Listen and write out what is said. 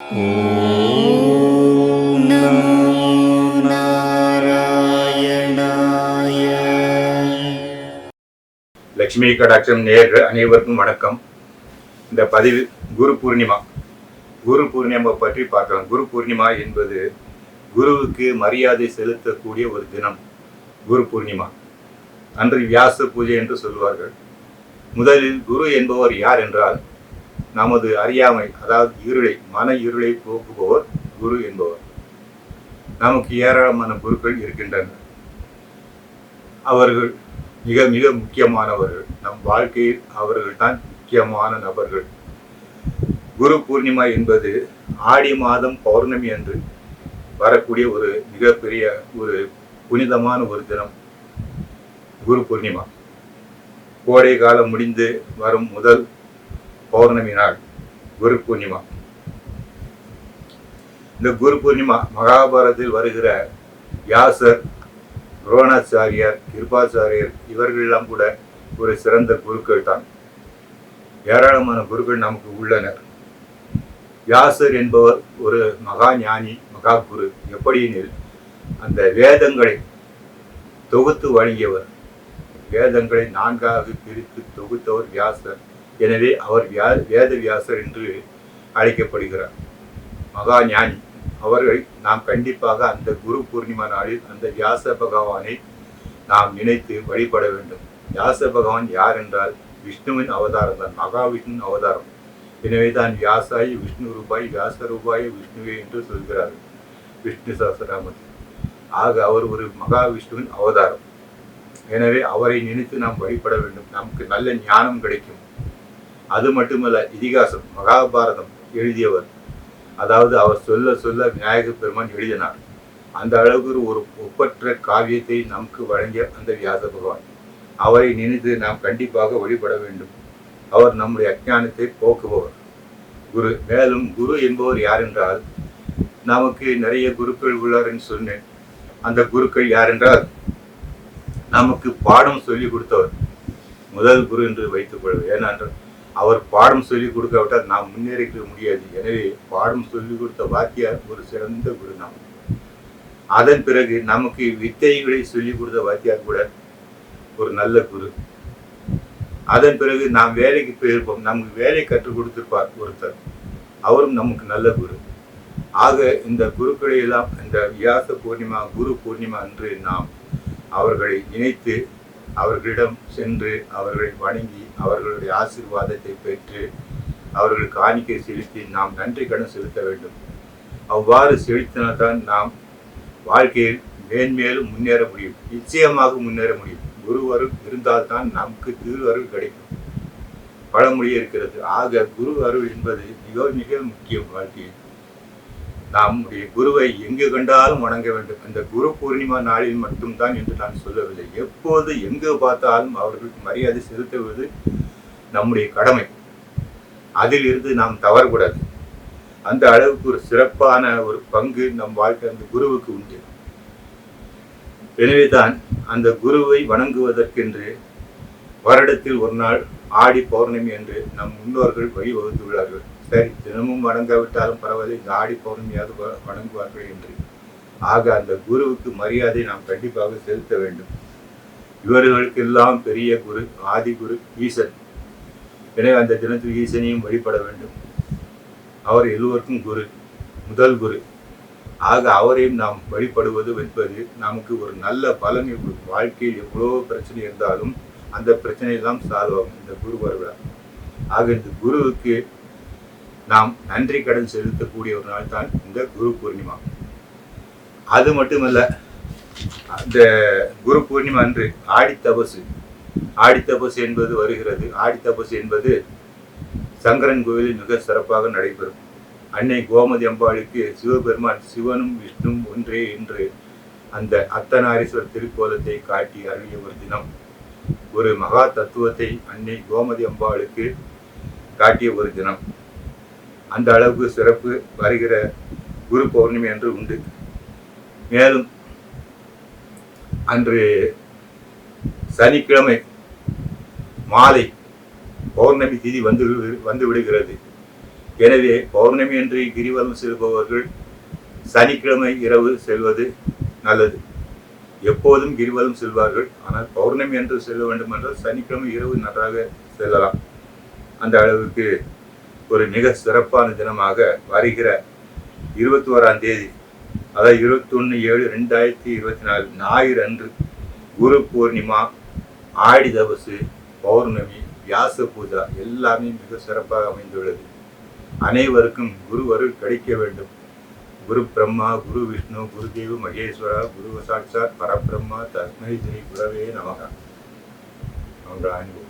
ॐ नमो नारायणाय லட்சுமி கடாட்சம் நேர்கள் அனைவருக்கும் வணக்கம் இந்த பதிவு குரு பூர்ணிமா குரு பூர்ணிமா பற்றி பார்க்கலாம் குரு பூர்ணிமா என்பது குருவுக்கு மரியாதை செலுத்தக்கூடிய ஒரு தினம் குரு பூர்ணிமா அன்று வியாச பூஜை என்று சொல்வார்கள் முதலில் குரு என்பவர் யார் என்றால் நமது அறியாமை அதாவது இருளை மன இருளை போக்குபவர் குரு என்பவர். நமக்கு ஏராளமான குருக்கள் இருக்கின்றனர் அவர்கள் மிக மிக முக்கியமானவர்கள். நம் வாழ்க்கையில் அவர்கள் தான் முக்கியமான நபர்கள். குரு பூர்ணிமா என்பது ஆடி மாதம் பௌர்ணமி அன்று வரக்கூடிய ஒரு மிகப்பெரிய ஒரு புனிதமான ஒரு தினம். குரு பூர்ணிமா. கோடை காலம் முடிந்து வரும் முதல் பௌர்ணமி நாள் குரு பூர்ணிமா. இந்த குரு பூர்ணிமா மகாபாரதத்தில் வருகிற வியாசர் துரோணாச்சாரியார் கிருபாச்சாரியர் இவர்களெல்லாம் கூட ஒரு சிறந்த குருக்கள் தான். ஏராளமான குருக்கள் நமக்கு உள்ளனர். வியாசர் என்பவர் ஒரு மகா ஞானி மகா குரு. எப்படியெனில் அந்த வேதங்களை தொகுத்து வழங்கியவர். வேதங்களை நான்காக பிரித்து தொகுத்தவர் வியாசர். எனவே அவர் வியா வேத வியாசர் என்று அழைக்கப்படுகிறார். மகா ஞானி. அவர்கள் நாம் கண்டிப்பாக அந்த குரு பூர்ணிமா நாளில் அந்த வியாச பகவானை நாம் நினைத்து வழிபட வேண்டும். வியாச பகவான் யார் என்றால் விஷ்ணுவின் அவதாரம் தான் மகாவிஷ்ணுவின் அவதாரம். எனவே தான் வியாசாய் விஷ்ணு ரூபாய் வியாச ரூபாய் விஷ்ணுவே என்று சொல்கிறார்கள். விஷ்ணு சாஸ்திராமத்தில் ஆக அவர் ஒரு மகாவிஷ்ணுவின் அவதாரம். எனவே அவரை நினைத்து நாம் வழிபட வேண்டும். நமக்கு நல்ல ஞானம் கிடைக்கும். அது மட்டுமல்ல இதிகாசம் மகாபாரதம் எழுதியவர். அதாவது அவர் சொல்ல சொல்ல விநாயக பெருமான் எழுதினார். அந்த அளவுக்கு ஒரு ஒப்பற்ற காவியத்தை நமக்கு வழங்கிய அந்த வியாச பகவான். அவரை நினைத்து நாம் கண்டிப்பாக வழிபட வேண்டும். அவர் நம்முடைய அஜானத்தை போக்குபவர். குரு மேலும் குரு என்பவர் யார் என்றால் நமக்கு நிறைய குருக்கள் உள்ளார் என்று சொன்னேன். அந்த குருக்கள் யார் என்றால் நமக்கு பாடம் சொல்லி கொடுத்தவர். முதல் குரு என்று வைத்துக் கொள்வது ஏனென்றால் அவர் பாடம் சொல்லிக் கொடுக்காவிட்டால் நாம் முன்னேறிக்க முடியாது. எனவே பாடம் சொல்லிக் கொடுத்த வாத்தியார் ஒரு சிறந்த குரு நாம் அதன் பிறகு நமக்கு வித்தைகளை சொல்லிக் கொடுத்த வாத்தியார் கூட ஒரு நல்ல குரு. அதன் பிறகு நாம் வேலைக்கு போயிருப்போம். நமக்கு வேலை கற்றுக் கொடுத்திருப்பார் ஒருத்தர். அவரும் நமக்கு நல்ல குரு. ஆக இந்த குருக்களை எல்லாம் இந்த வியாச பூர்ணிமா குரு பூர்ணிமா என்று நாம் அவர்களை நினைத்து அவர்களிடம் சென்று அவர்களை வணங்கி அவர்களுடைய ஆசீர்வாதத்தை பெற்று அவர்கள் காணிக்கை செலுத்தி நாம் நன்றி கடன் செலுத்த வேண்டும். அவ்வாறு செலுத்தினால்தான் நாம் வாழ்க்கையில் மேன்மேலும் முன்னேற முடியும். நிச்சயமாக முன்னேற முடியும். குருவரும் இருந்தால்தான் நமக்கு திருவருள் கிடைக்கும். பழமொழி இருக்கிறது. ஆக குரு அருள் என்பது மிக மிக முக்கியம் வாழ்க்கையில். நம்முடைய குருவை எங்கு கண்டாலும் வணங்க வேண்டும். அந்த குரு பூர்ணிமா நாளில் மட்டும்தான் என்று நான் சொல்லவில்லை. எப்போது எங்கு பார்த்தாலும் அவர்களுக்கு மரியாதை செலுத்துவது நம்முடைய கடமை. அதிலிருந்து நாம் தவறக்கூடாது. அந்த அளவுக்கு ஒரு சிறப்பான ஒரு பங்கு நம் வாழ்க்கை அந்த குருவுக்கு உண்டு. எனவேதான் அந்த குருவை வணங்குவதற்கென்று வருடத்தில் ஒரு நாள் ஆடி பௌர்ணமி என்று நம் முன்னோர்கள் வழிவகுத்துள்ளார்கள் சரி தினமும் வணங்காவிட்டாலும் பரவாயில்லை இந்த ஆடி பௌர்ணமியாவது வணங்குவார்கள் என்று. ஆக அந்த குருவுக்கு மரியாதை நாம் கண்டிப்பாக செலுத்த வேண்டும். இவர்களுக்கெல்லாம் பெரிய குரு ஆதி குரு ஈசன். எனவே அந்த தினத்தில் ஈசனையும் வழிபட வேண்டும். அவர் எல்லோருக்கும் குரு முதல் குரு. ஆக அவரையும் நாம் வழிபடுவது என்பது நமக்கு ஒரு நல்ல பலன். வாழ்க்கையில் எவ்வளோ பிரச்சனை இருந்தாலும் அந்த பிரச்சனையெல்லாம் சால்வ் ஆகும். இந்த குரு வருகிறார். ஆக இந்த குருவுக்கு நாம் நன்றி கடன் செலுத்தக்கூடிய ஒரு நாள் தான் இந்த குரு பூர்ணிமா. அது மட்டுமல்ல அந்த குரு பூர்ணிமா அன்று ஆடித்தபசு ஆடித்தபசு என்பது வருகிறது. ஆடித்தபசு என்பது சங்கரன் கோவிலில் மிக சிறப்பாக நடைபெறும். அன்னை கோமதி அம்பாளுக்கு சிவபெருமான் சிவனும் விஷ்ணுவும் ஒன்றே என்று அந்த அர்த்தநாரீஸ்வரர் திருக்கோலத்தை காட்டி அருளிய ஒரு தினம். ஒரு மகா தத்துவத்தை அன்னை கோமதி அம்பாளுக்கு காட்டிய ஒரு தினம். அந்த அளவுக்கு சிறப்பு வருகிற குரு பௌர்ணமி என்று உண்டு. மேலும் அன்று சனிக்கிழமை மாலை பௌர்ணமி திதி வந்து விடு- வந்து விடுகிறது. எனவே பௌர்ணமி அன்று கிரிவலம் செல்பவர்கள் சனிக்கிழமை இரவு செல்வது நல்லது. எப்போதும் கிரிவலம் செல்வார்கள். ஆனால் பௌர்ணமி என்று செல்ல வேண்டும் என்றால் சனிக்கிழமை இரவு நன்றாக செல்லலாம். அந்த அளவுக்கு ஒரு மிக சிறப்பான தினமாக வருகிற இருபத்தி ஓராம் தேதி அதாவது இருபத்தொன்று ஏழு ரெண்டாயிரத்தி இருபத்தி நாலு ஞாயிறு அன்று குரு பூர்ணிமா ஆடி தபசு பௌர்ணமி வியாச பூஜா எல்லாமே மிக சிறப்பாக அமைந்துள்ளது. அனைவருக்கும் குரு அருள் கிடைக்க வேண்டும். குரு பிரம்மா குரு விஷ்ணு குருதேவ் மகேஸ்வரா குரு சாட்சாத் பரபிரம்மா தஸ்மை ஸ்ரீ குரவே நமகா. அவங்க அனுபவம்